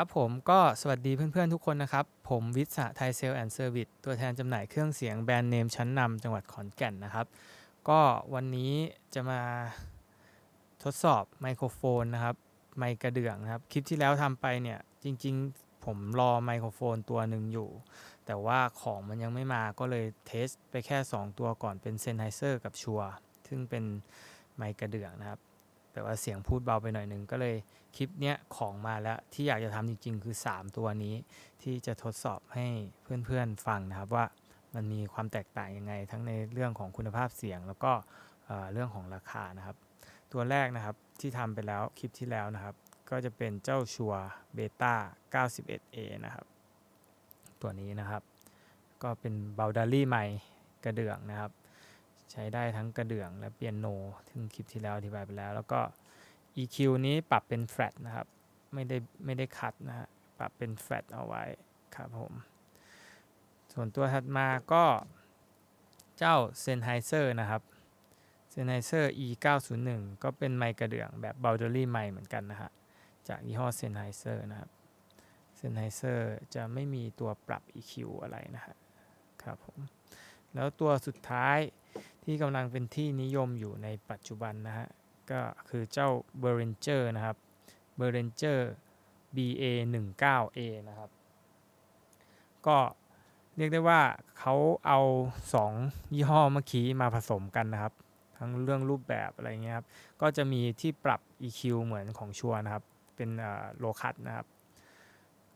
ครับผมก็สวัสดีเพื่อนๆทุกคนนะครับ ผมวิศะไทยเซลแอนด์เซอร์วิสตัวแทนจำหน่ายเครื่องเสียงแบรนด์เนมชั้นนำจังหวัดขอนแก่นนะครับ ก็วันนี้จะมาทดสอบไมโครโฟนนะครับ ไมค์กระเดื่องนะครับ คลิปที่แล้วทำไปเนี่ยจริงๆ ผมรอไมโครโฟนตัวหนึ่งอยู่ แต่ว่าของมันยังไม่มาก็เลยเทสไปแค่ 2 ตัวก่อนเป็นเซนไฮเซอร์กับชัวซึ่งเป็นไมค์กระเดื่องนะครับ แต่ว่าเสียงพูดเบาไปหน่อยหนึ่งก็เลยคลิปเนี้ยของมาแล้วที่อยากจะทำจริง ๆ คือ 3 ตัวนี้ที่จะทดสอบให้เพื่อนๆฟังนะครับว่ามันมีความแตกต่างยังไง ทั้งในเรื่องของคุณภาพเสียง แล้วก็เรื่องของราคานะครับ ตัวแรกนะครับที่ทำไปแล้วคลิปที่แล้วนะครับ ก็จะเป็นเจ้าชัวเบต้า 91A นะครับ ตัวนี้นะครับ ก็เป็นเบลดารี่ไมค์กระเดื่องนะครับ ใช้ได้ทั้งกระเดื่องและเปียโนซึ่งคลิปที่แล้วอธิบายไปแล้ว แล้วก็ EQ นี้ปรับเป็นแฟลตนะครับ ไม่ได้ไม่ได้คัดนะฮะ ปรับเป็นแฟลตเอาไว้ครับผม ส่วนตัวถัดมาก็เจ้า Sennheiser นะครับ Sennheiser E 9 0 1 ก็เป็นไมค์กระเดื่องแบบ boundary ไมค์เหมือนกันนะฮะ จากยี่ห้อ Sennheiser นะครับ Sennheiser จะไม่มีตัวปรับ EQ อะไรนะฮะ ครับผม แล้วตัวสุดท้ายที่กำลังเป็นที่นิยมอยู่ในปัจจุบันนะฮะ ก็คือเจ้า b e r e n g e r นะครับ b e r e n g e r BA 1 9 A นะครับ ก็เรียกได้ว่าเขาเอา 2 ยี่ห้อเมื่อกี้มาผสมกันนะครับ ทั้งเรื่องรูปแบบอะไรเงี้ยครับ ก็จะมีที่ปรับ EQ เหมือนของชัวนะครับ เป็นโลคัตนะครับ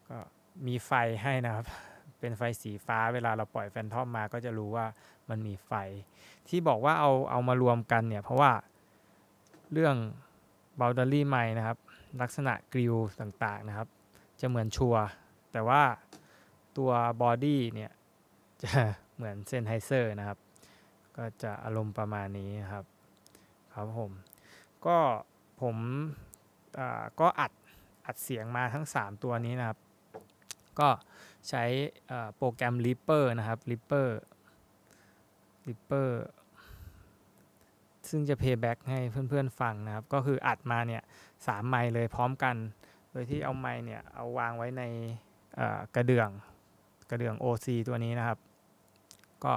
ก็มีไฟให้นะครับ เป็นไฟสีฟ้าเวลาเราปล่อยแฟนทอมมาก็จะรู้ว่ามันมีไฟ ที่บอกว่าเอาเอามารวมกันเนี่ย เพราะว่าเรื่อง boundary ไมค์นะครับ ลักษณะกริลต่างๆนะครับ จะเหมือนชัวแต่ว่าตัวบอดี้เนี่ย จะเหมือนเซนไฮเซอร์นะครับ ก็จะอารมณ์ประมาณนี้ครับ ครับผม ก็ผมก็อัดอัดเสียงมาทั้ง 3 ตัวนี้นะครับ ก็ใช้โปรแกรม Reaper นะครับ Reaper Reaper ซึ่งจะ playback ให้เพื่อนๆฟังนะครับ ก็คืออัดมาเนี่ยสามไม์เลยพร้อมกัน โดยที่เอาไม์เนี่ย เอาวางไว้ในกระเดื่องกระเดื่อง OC ตัวนี้นะครับ ก็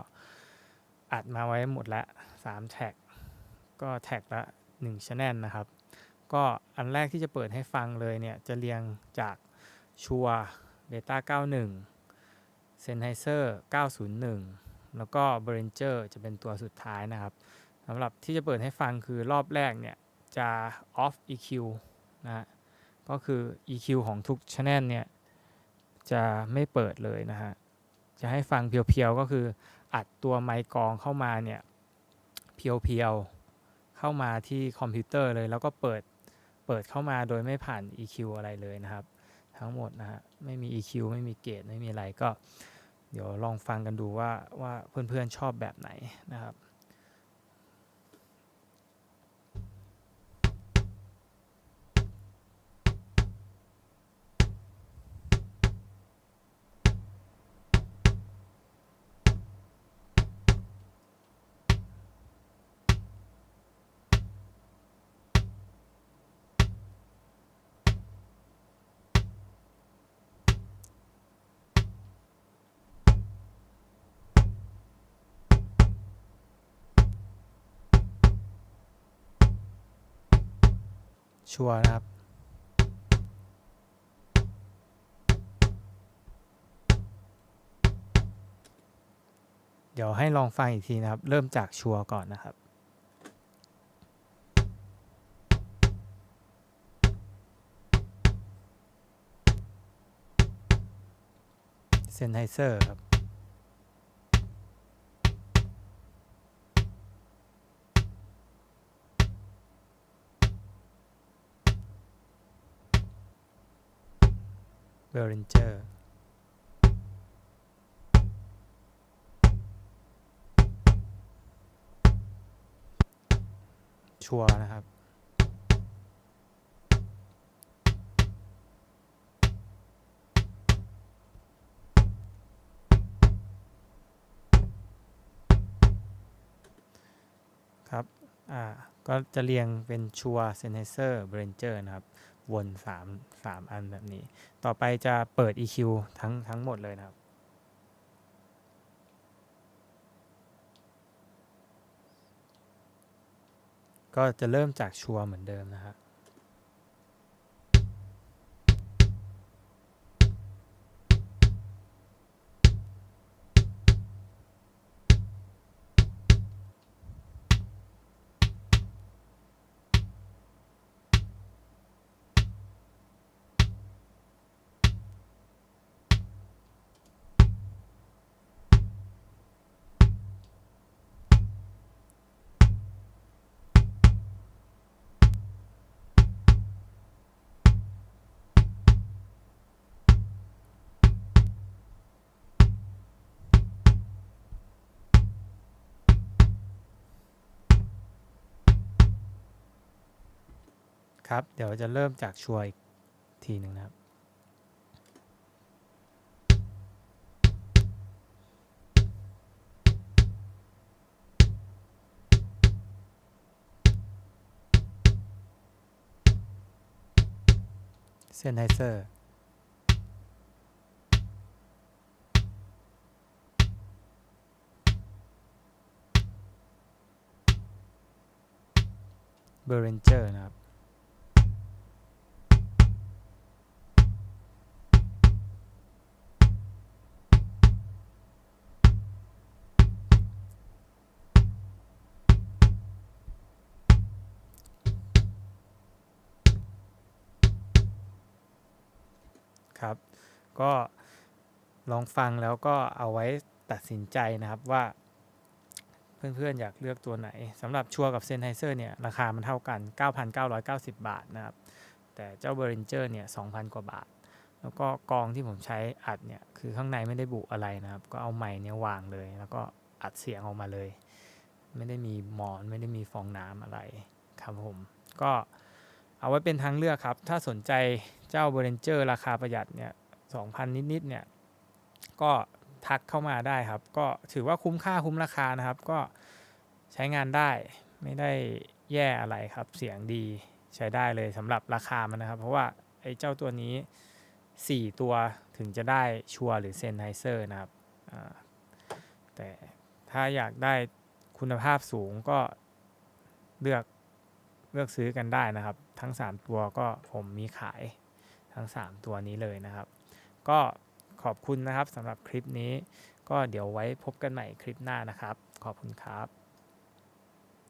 อัดมาไว้หมดละ3แท็ก ก็แท็กละ1 channel นะครับ ก็อันแรกที่จะเปิดให้ฟังเลยเนี่ย จะเรียงจากชัว เบต้า91 Sennheiser 901 แล้วก็ b e r e n g e r จะเป็นตัวสุดท้ายนะครับสำหรับที่จะเปิดให้ฟังคือรอบแรกเนี่ย จะ off EQ นะฮะก็คือ EQ ของทุก channel เนี่ย จะไม่เปิดเลยนะฮะ จะให้ฟังเพียวๆ ก็คืออัดตัวไมค์กองเข้ามาเนี่ย เพียวๆ เข้ามาที่คอมพิวเตอร์เลย แล้วก็เปิดเปิดเข้ามาโดยไม่ผ่าน EQ อะไรเลยนะครับ ทั้งหมดนะฮะไม่มี EQ ไม่มีเกตไม่มีอะไรก็ เดี๋ยวลองฟังกันดูว่าว่าเพื่อนๆชอบแบบไหนนะครับ ชัวร์นะครับ เดี๋ยวให้ลองฟังอีกทีนะครับ เริ่มจากชัวร์ก่อนนะครับเซนไฮเซอร์ครับ เบรนเจอร์ชัวนะครับ ครับ อ่า ก็จะเรียงเป็นชัวเซนเซอร์เบรนเจอร์นะครับ วน3 3อันแบบนี้ ต่อไปจะเปิด EQ ทั้งทั้งหมดเลยนะครับ ก็จะเริ่มจากชัวร์เหมือนเดิมนะครับ ครับ เดี๋ยวจะเริ่มจากชัวอีกทีหนึ่งนะครับ เซนไฮเซอร์เบอร์เรนเจอร์นะครับ ครับ ก็ลองฟังแล้วก็เอาไว้ตัดสินใจนะครับว่า เพื่อนๆอยากเลือกตัวไหนสำหรับชัวร์กับเซนไฮเซอร์เนี่ยราคามันเท่ากัน 9,990 บาทนะครับ แต่เจ้าเบอร์เรนเจอร์เนี่ย 2,000 กว่าบาท แล้วก็กองที่ผมใช้อัดเนี่ย คือข้างในไม่ได้บุอะไรนะครับ ก็เอาไม้เนี่ยวางเลย แล้วก็อัดเสียงออกมาเลย ไม่ได้มีหมอนไม่ได้มีฟองน้ำอะไรครับผมก็ เอาไว้เป็นทางเลือกครับ ถ้าสนใจเจ้าเบรนเจอร์ราคาประหยัดเนี่ย2,000นิดๆเนี่ยก็ทักเข้ามาได้ครับ ก็ถือว่าคุ้มค่าคุ้มราคานะครับ ก็ใช้งานได้ไม่ได้แย่อะไรครับ เสียงดีใช้ได้เลยสำหรับราคามันนะครับ เพราะว่าไอ้เจ้าตัวนี้ 4 ตัวถึงจะได้ชัวร์หรือเซนไฮเซอร์นะครับแต่ถ้าอยากได้คุณภาพสูงก็เลือก เลือกซื้อกันได้นะครับ ทั้ง 3 ตัวก็ผมมีขายทั้ง 3 ตัวนี้เลยนะครับ ก็ขอบคุณนะครับสำหรับคลิปนี้ ก็เดี๋ยวไว้พบกันใหม่คลิปหน้านะครับ ขอบคุณครับ